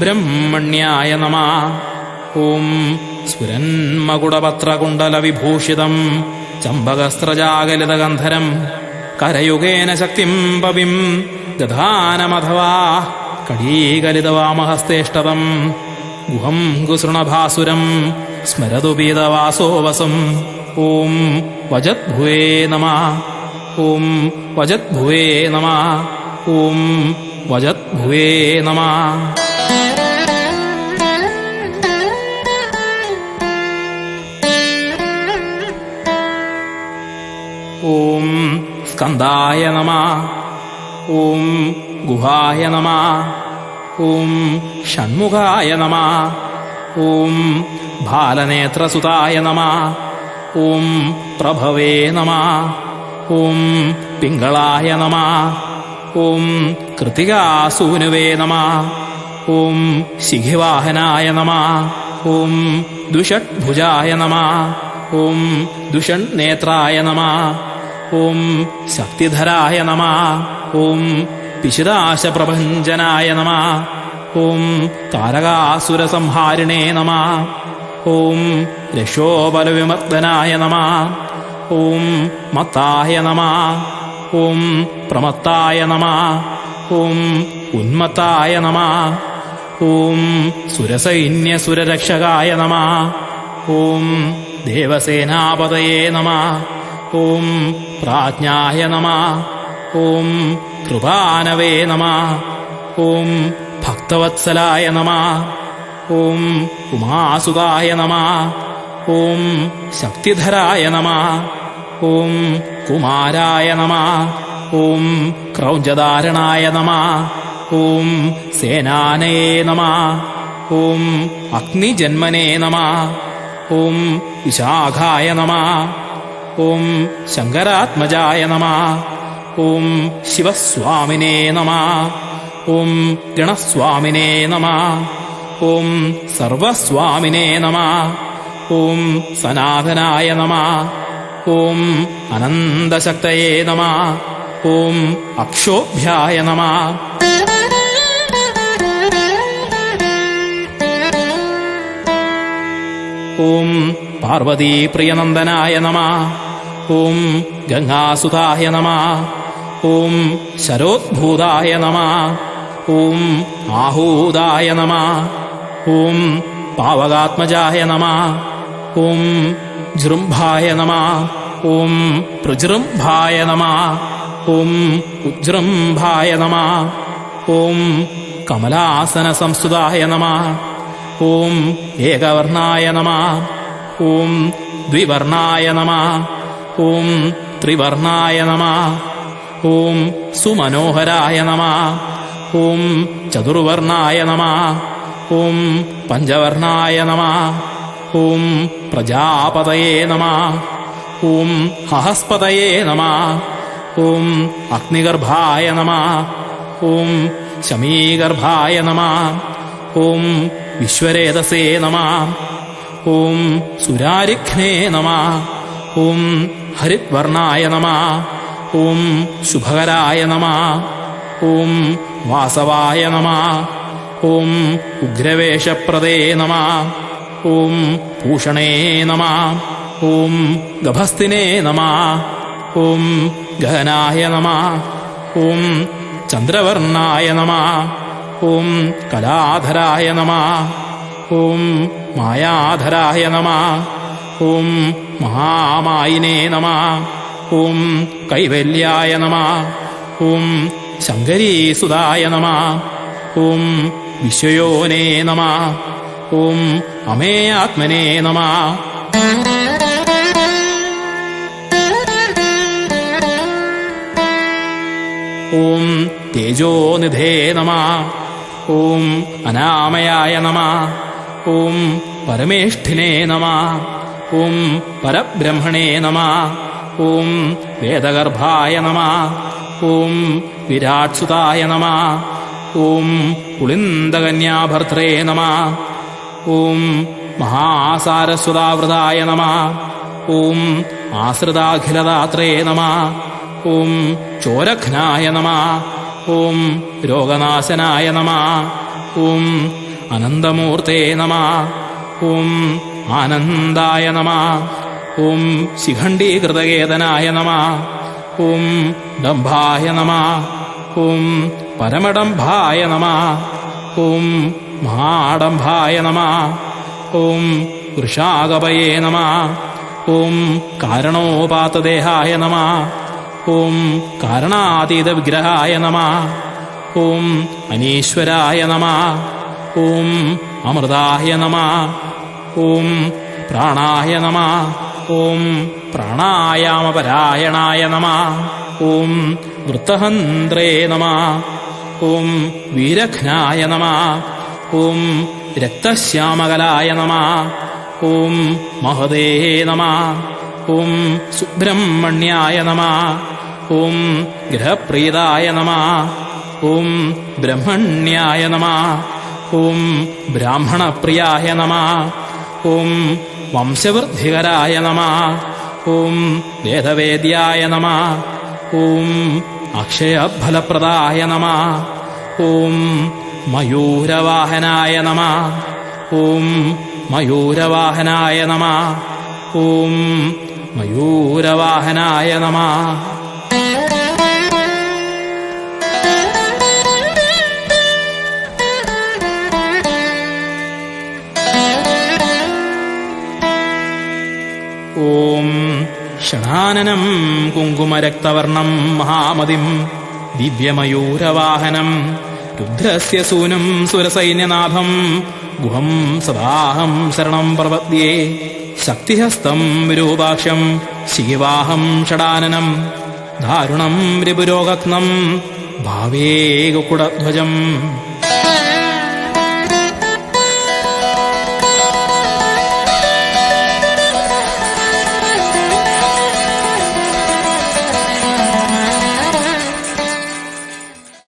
ബ്രഹ്മണ്യായ നമ. ഓം സ്ഫുരന്മകുടപത്രകുണ്ടലവിഭൂഷിതം ചമ്പകസ്ത്രജാഗലിതഗന്ധരം. കരയുഗേന ശക്തിം പവിം. ദധാനമഥവാ കടീകലിതവാമഹസ്തേഷ്ടതം ഗുഹം ഗുസൃണഭാസുരം. സ്മരതു പീതവാസോവസം ഓം വജദ്ഭുവേ നമ. ഓം വജദ്ഭുവേ നമ. ഓം വജദ്ഭുവേ നമ. ഓം സ്കന്ധായ നമ ഓം ഗുഹായ നമ ഓം ഷൺമുഖായ നമ ഓം ബാലനേത്രസുതായ നമ ഓം പ്രഭവേ നമ ഓം പിങ്കളായ നമ ഓം കൃതികാസൂനുവേ നമ ഓം ശിഖിവാഹനായ നമ ഓം ദുഷഡ്ഭുജായ നമ ഓം ദുഷൺ നേത്രായ നമ ഓം ശക്തിധരായ നമ. ഓം പിശുദാശപ്രഭഞ്ജനായ നമ. ഓം താരകാസുരസംഹാരിണേ നമ. ഓം രക്ഷോബലവിമർദ്ദനായ നമ. ഓം മത്തായ നമ. ഓം പ്രമത്തായ നമ. ഓം ഉന്മത്തായ നമ. ഓം സുരസൈന്യസുരരക്ഷകായ നമ. ഓം ദേവസേനാപതയേ നമ. ഓം പ്രാജ്ഞായ നമ. ഓം കൃപാനവേ നമ. ഓം ഭക്തവത്സലായ നമ. ഓം ഉമാസുഖായ നമ. ഓം ശക്തിധരായ നമ. ഓം കുമാരായ നമ. ഓം ക്രൗഞ്ചദാരണായ നമ. ഓം സേനാനയേ നമ. ഓം അഗ്നിജന്മനേ നമ. ഓം വിശാഖായ നമ. ഓം ശങ്കരാത്മജായ നമ. ഓം ശിവസ്വാമിനേ നമ. ഓം ഗണസ്വാമിനേ നമ. ഓം സർവസ്വാമിനേ നമ. ഓം സനാതനായ നമ. ഓം അനന്തശക്തയേ നമ. ഓം അക്ഷോഭ്യായ നമ. ഓം പാർവതീപ്രിയനന്ദനായ നമ. ഓം ഗംഗാസുതായ നമ ഓം ശരോദ്ഭൂതായ നമ ഓം ആഹൂതായ നമ ഓം പാവകാത്മജായ നമ ഓം ജൃംഭായ നമ ഓം പ്രജൃംഭായ നമ ഓം ഉജൃംഭായ നമ ഓം കമലാസന സംസ്തുതായ നമ ഓം ഏകവർണായ നമ ഓം ദ്വിവർണായ നമ ഓം ത്രിവർണായ നമ ഓം സുമനോഹരായ നമ ഓം ചതുർവർണായ നമ ഓം പഞ്ചവർണായ നമ ഓം പ്രജാപതയേ നമ ഓം ഹഹസ്പതയേ നമ ഓം അഗ്നിഗർഭായ നമ ഓം ശമീഗർഭായ നമ ഓം വിശ്വരേതസേ നമ ഓം സുരാരിഘ്നേ നമ ഓം ഹരിത്വർണായ നമ ഓം ശുഭകരായ നമ ഓം വാസവായ നമ ഓം ഉഗ്രവേഷപ്രദേ നമ. ഓം ഭൂഷണേ നമ. ഓം ഗഭസ്തിനേ നമ. ഓം ഗഹനായ നമ. ഓം ചന്ദ്രവർണായ നമ. ഓം കലാധരായ നമ. ഓം മായാധരായ നമ. ഓം മഹാമായിനേ നമ. ഓം കൈവല്യായ നമ. ഓം ശങ്കരീസുതായ നമ. ഓം വിശ്വയോനേ നമ. ഓം അമേ ആത്മനേ നമ. ഓം തേജോനിധേ നമ. ഓം അനാമയായ നമ. ഓം പരമേഷ്ഠിനേ നമ. ഓം പരബ്രഹ്മണേ നമ. ഓം വേദഗർഭായ നമ. ഓം വിരാട്സുതായ നമ. ഓം പുളിന്ദകന്യാഭർത്രേ നമ. ഓം മഹാസാരസ്വതാവൃതായ നമ. ഓം ആശ്രിതാഖിലദാത്രേ നമ. ഓം ചോരഘ്നായ നമ. ഓം രോഗനാശനായ നമ. ഓം അനന്തമൂർത്തേ നമ. ഓം ആനന്ദായ നമ. ഓം ശിഖണ്ഡീകൃതകേതനായ നമ. ഓം ഡംഭായ നമ. ഓം പരമഡംഭായ നമ. ഓം മഹാഡംഭായ നമ. ഓം വൃഷാകപയേ നമ. ഓം കാരണോപാതദേഹായ നമ. ഓം കാരണാതീത വിഗ്രഹായ നമ. ഓം അനീശ്വരായ നമ. ഓം അമൃതായ നമ. ഓം പ്രാണായ നമ. ഓം പ്രാണായാമപരായണായ നമ. ഓം വൃത്തഹന്ത്രേ നമ. ഓം വീരഘ്നായ നമ. ഓം രക്തശ്യാമകലായ നമ. ഓം മഹദേ നമ. ഓം സുബ്രഹ്മണ്യായ നമ. ഓം ഗ്രഹപ്രീതായ നമ. ഓം ബ്രഹ്മണ്യായ നമ. ഓം ബ്രാഹ്മണപ്രിയായ നമ. ഓം വംശവൃദ്ധികരായ നമ ഓം വേദവേദ്യായ നമ ഓം അക്ഷയഫലപ്രദായ നമ ഓം മയൂരവാഹനായ നമ ഓം മയൂരവാഹനായ നമ ഓം മയൂരവാഹനായ നമ. ഷണാനനം കുങ്കുമരക്തവർണം മഹാമതിം ദിവ്യമയൂരവാഹനം രുദ്രസ്യ സൂനം സുരസൈന്യനാഥം ഗുഹം സദാഹം ശരണം പ്രപദ്യേ ശക്തിഹസ്തം വിരൂപാക്ഷം ശിവാഹം ഷടാനനം ദാരുണം രിപുരോഗഗ്നം ഭാവേ